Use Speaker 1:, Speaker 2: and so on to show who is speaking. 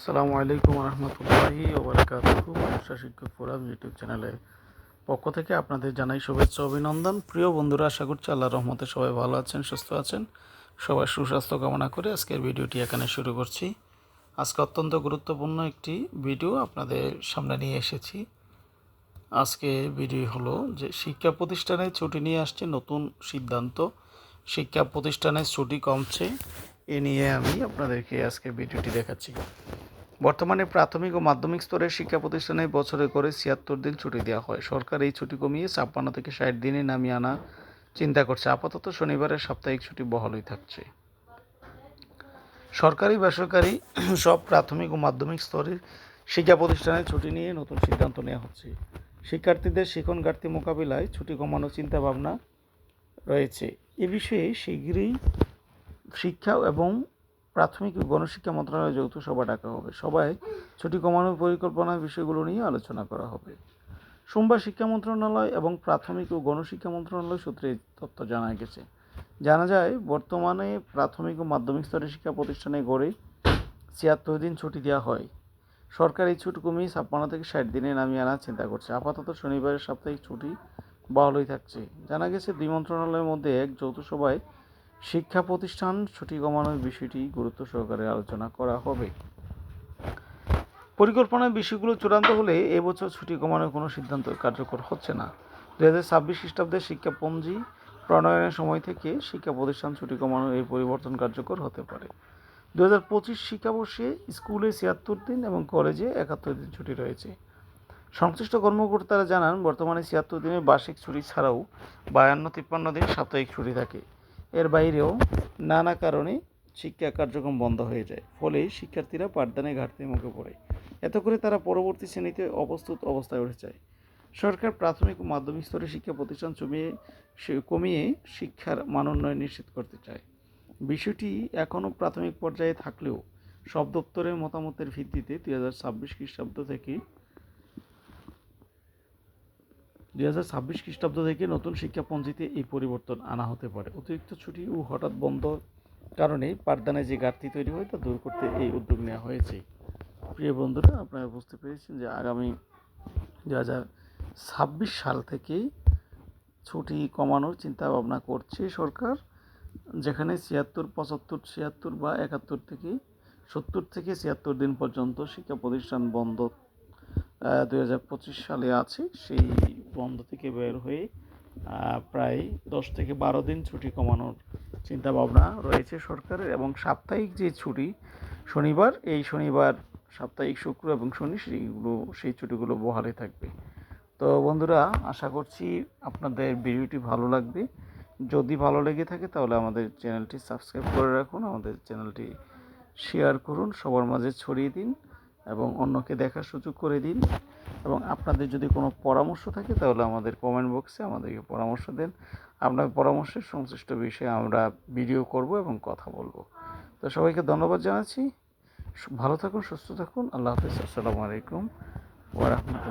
Speaker 1: আসসালামু আলাইকুম রহমতুল্লাহি ওবরাকাতুহু মানুষা শিক্ষক ফোরাম ইউটিউব চ্যানেলের পক্ষ থেকে আপনাদের জানাই শুভেচ্ছা অভিনন্দন। প্রিয় বন্ধুরা, আশা করছি আল্লাহ রহমতে সবাই ভালো আছেন, সুস্থ আছেন। সবার সুস্বাস্থ্য কামনা করে আজকের ভিডিওটি এখানে শুরু করছি। আজকে অত্যন্ত গুরুত্বপূর্ণ একটি ভিডিও আপনাদের সামনে নিয়ে এসেছি। আজকে ভিডিও হলো যে শিক্ষা প্রতিষ্ঠানে ছুটি নিয়ে আসছে নতুন সিদ্ধান্ত। শিক্ষা প্রতিষ্ঠানের ছুটি কমছে এ নিয়ে আমি আপনাদেরকে আজকে ভিডিওটি দেখাচ্ছি। বর্তমানে প্রাথমিক ও মাধ্যমিক স্তরের শিক্ষা প্রতিষ্ঠানে বছরে করে ছিয়াত্তর দিন ছুটি দেওয়া হয়। সরকার এই ছুটি কমিয়ে ছাপ্পান্ন থেকে ষাট দিনে নামিয়ে আনা চিন্তা করছে। আপাতত শনিবারের সাপ্তাহিক ছুটি বহালই থাকছে। সরকারি, বেসরকারি সব প্রাথমিক ও মাধ্যমিক স্তরের শিক্ষা প্রতিষ্ঠানে ছুটি নিয়ে নতুন সিদ্ধান্ত নেওয়া হচ্ছে। শিক্ষার্থীদের শিখন ঘাটতি মোকাবিলায় ছুটি কমানোর চিন্তাভাবনা রয়েছে। এ বিষয়ে শীঘ্রই শিক্ষা এবং প্রাথমিক গণশিক্ষা মন্ত্রণালয়ের যৌথ সভা ডাকা হবে। সবাই ছুটি কমানোর পরিকল্পনার বিষয়গুলো নিয়ে আলোচনা করা হবে। সোমবার শিক্ষা মন্ত্রণালয় এবং প্রাথমিক ও গণশিক্ষা মন্ত্রণালয় সূত্রে তথ্য জানা গেছে। জানা যায়, বর্তমানে প্রাথমিক ও মাধ্যমিক স্তরের শিক্ষা প্রতিষ্ঠানে গড়ে ছিয়াত্তর দিন ছুটি দেওয়া হয়। সরকার এই ছুটি কমিয়ে ছাপ্পান্ন থেকে ষাট দিনে নামিয়ে আনার চিন্তা করছে। আপাতত শনিবারের সাপ্তাহিক ছুটি বহালই থাকছে। জানা গেছে, দুই মন্ত্রণালয়ের মধ্যে এক যৌথ সভায় শিক্ষা প্রতিষ্ঠান ছুটি কমানোর বিষয়টি গুরুত্ব সহকারে আলোচনা করা হবে। পরিকল্পনার বিষয়গুলো চূড়ান্ত হলে এবছর ছুটি কমানোর কোনো সিদ্ধান্ত কার্যকর হচ্ছে না। দু হাজার ছাব্বিশ খ্রিস্টাব্দের শিক্ষাপঞ্জি প্রণয়নের সময় থেকে শিক্ষা প্রতিষ্ঠান ছুটি কমানোর এই পরিবর্তন কার্যকর হতে পারে। দু হাজার পঁচিশ শিক্ষাবর্ষে স্কুলে ছিয়াত্তর দিন এবং কলেজে একাত্তর দিন ছুটি রয়েছে। সংশ্লিষ্ট কর্মকর্তারা জানান, বর্তমানে ছিয়াত্তর দিনের বার্ষিক ছুটি ছাড়াও বায়ান্ন তিপ্পান্ন দিন সাপ্তাহিক ছুটি থাকে। এর বাইরেও নানা কারণে শিক্ষা কার্যক্রম বন্ধ হয়ে যায়। ফলে শিক্ষার্থীরা পাঠদানে ঘাটতির মুখে পড়ে। এত করে তারা পরবর্তী শ্রেণীতে অপ্রস্তুত অবস্থায় উঠে যায়। সরকার প্রাথমিক ও মাধ্যমিক স্তরে শিক্ষা প্রতিষ্ঠান কমিয়ে কমিয়ে শিক্ষার মান উন্নয়ন নিশ্চিত করতে চায়। বিষয়টি এখনও প্রাথমিক পর্যায়ে থাকলেও সব দপ্তরের মতামতের ভিত্তিতে দুই হাজার ছাব্বিশ খ্রিস্টাব্দ থেকে দুই হাজার ছাব্বিশ খ্রিস্টাব্দ থেকে নতুন শিক্ষাপঞ্জিতে এই পরিবর্তন আনা হতে পারে। অতিরিক্ত ছুটি ও হঠাৎ বন্ধ কারণে পাঠদানে যে ঘাটতি তৈরি হয় তা দূর করতে এই উদ্যোগ নেওয়া হয়েছে। প্রিয় বন্ধুরা, আপনারা বুঝতে পেরেছেন যে আগামী দু হাজার ছাব্বিশ সাল থেকেই ছুটি কমানোর চিন্তা ভাবনা করছে সরকার, যেখানে ছিয়াত্তর, পঁচাত্তর, ছিয়াত্তর বা একাত্তর থেকে সত্তর থেকে ছিয়াত্তর দিন পর্যন্ত শিক্ষা প্রতিষ্ঠান বন্ধ দুই হাজার পঁচিশ সালে আছে। সেই বন্ধ থেকে বের হয়ে প্রায় দশ থেকে বারো দিন ছুটি কমানোর চিন্তা ভাবনা রয়েছে সরকারের এবং সাপ্তাহিক যে ছুটি শনিবার, এই শনিবার সাপ্তাহিক শুক্র এবং শনি সেইগুলো সেই ছুটিগুলো বহালে থাকবে। তো বন্ধুরা, আশা করছি আপনাদের ভিডিওটি ভালো লাগবে। যদি ভালো লেগে থাকে তাহলে আমাদের চ্যানেলটি সাবস্ক্রাইব করে রাখুন, আমাদের চ্যানেলটি শেয়ার করুন, সবার মাঝে ছড়িয়ে দিন। এবং অন্যকে দেখার সুযোগ করে দিন। এবং আপনাদের যদি কোনো পরামর্শ থাকে, তাহলে আমাদের কমেন্ট বক্সে আমাদেরকে পরামর্শ দেন। আপনার পরামর্শের সংশ্লিষ্ট বিষয়ে আমরা ভিডিও করব এবং কথা বলব। তো সবাইকে ধন্যবাদ জানাচ্ছি। ভালো থাকুন, সুস্থ থাকুন। আল্লাহ হাফিজ। আসসালামু আলাইকুম। ওয়া রাহমাতুল্লাহ।